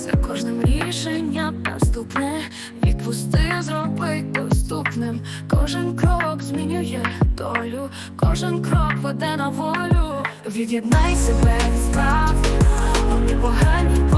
за кожним рішенням наступне. Відпусти, зроби доступним. Кожен крок змінює долю, кожен крок веде на волю. Від'єднай себе від справ, погані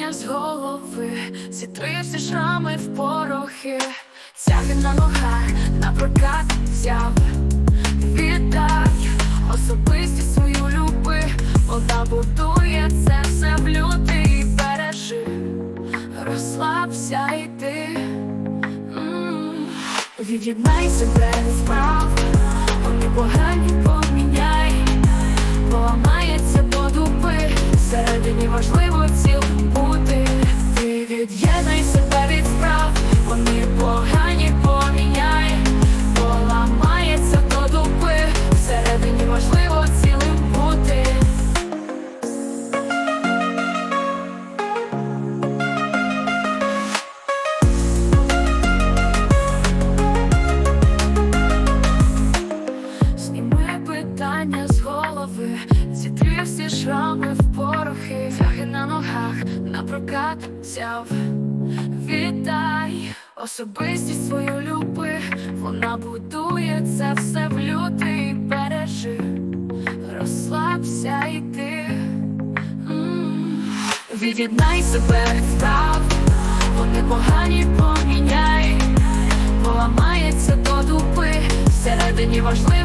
питання з голови, зітри всі шрами в порохи, Цяги на ногах, напрокат взяв, віддай особистість свою люби, вода будує це все в лютий бережи, розслабся і ти М. Від'єднай себе справ, вони погані поміняй, голови, зітри всі шрами в порохи, Тяги на ногах, напрокат взяв, віддай особистість свою люби, вона будує це все в лютий бережи, розслабся і ти. Від'єднай себе від справ, вони погані поміняй, поламається до дуби, всередині важливо